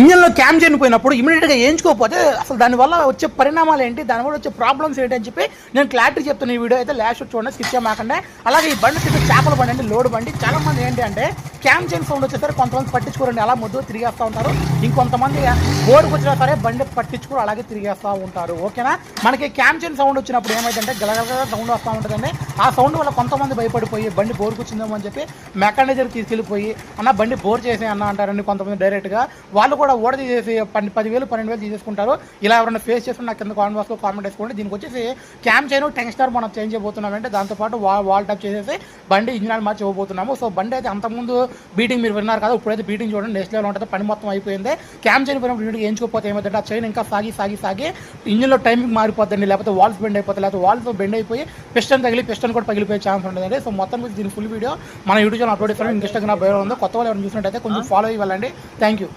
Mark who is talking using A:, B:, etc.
A: ఇంజన్లో cam చనిపోయినప్పుడు ఇమీడియట్గా వేయించుకోకపోతే అసలు దానివల్ల వచ్చే పరిణామాలు ఏంటి? దానివల్ల వచ్చే ప్రాబ్లమ్స్ ఏంటి అని చెప్పి నేను క్లారిటీ చెప్తున్న ఈ వీడియో అయితే లాస్ట్ చూడండి స్కిప్ చేయమాకండి. అలాగే ఈ బండి తిరిగి చేపల బండి అంటే లోడ్ బండి. చాలా మంది ఏంటి అంటే క్యామ్ చైన్ సౌండ్ వచ్చేసరికి కొంతమంది పట్టించుకోరండి. అలా ముద్దు తిరిగేస్తూ ఉంటారు. ఇంకొంతమంది బోర్డుకు వచ్చినా సరే బండి పట్టించుకోరు అలాగే తిరిగేస్తూ ఉంటారు. ఓకేనా? మనకి క్యామ్ చైన్ సౌండ్ వచ్చినప్పుడు ఏమైందంటే గలగలగా సౌండ్ వస్తూ ఉంటుందండి. ఆ సౌండ్ వల్ల కొంతమంది భయపడిపోయి బండి బోర్కు వచ్చిందేమో అని చెప్పి మెకానిజర్ తీసుకెళ్ళిపోయి అన్న బండి బోర్ చేసే అన్న అంటారండి కొంతమంది డైరెక్ట్గా వాళ్ళు కూడా ఓడ తీసేసి పది పదివేలు పన్నెండు వేలు తీసేసుకుంటారు. ఇలా ఎవరైనా ఫేస్ చేస్తున్న నాకు కింద కామెంట్ బాక్స్లో కామెంట్ వేసుకోండి. దీనికి వచ్చేసి క్యామ్ చైన్ టెంగ్స్టార్ మనం చేంజ్ చేయబోతున్నాం అంటే దాంతోపాటు వా వాల్ టాప్ చేసేసి బండి ఇంజిన్ ఆయిల్ మార్చి ఇవ్వబోతున్నాము. సో బండి అయితే అంతకుముందు బీటింగ్ మీరు విన్నారు కదా ఇప్పుడైతే బీటింగ్ చూడండి నెక్స్ట్ లెవెల్ ఉంటుంది పని మొత్తం అయిపోయింది. క్యామ్ చైన్ పోయినప్పుడు ఇంటికి ఎంచుకోకపోతే ఏమైందంటే ఆ చైన్ ఇంకా సాగి సాగి సాగి ఇంజిన్లో టైమింగ్ మారిపోతుంది లేకపోతే వాల్స్ బెండ్ అయిపోతాయి లేకపోతే వాల్స్ బెండ్ అయిపోయి పిస్టన్ తగిలి పిస్టన్ కూడా పగిలిపోయే ఛాన్స్ ఉంటుంది సో మొత్తం మీద దీని ఫుల్ వీడియో మన యూట్యూబ్ ఛానల్ అప్లోడ్ చేస్తాను. నా భయం ఉందో. కొత్త వాళ్ళు ఎవరైనా చూసినట్టయితే కొంచెం ఫాలో అయ్యి వెళ్ళండి. Thank you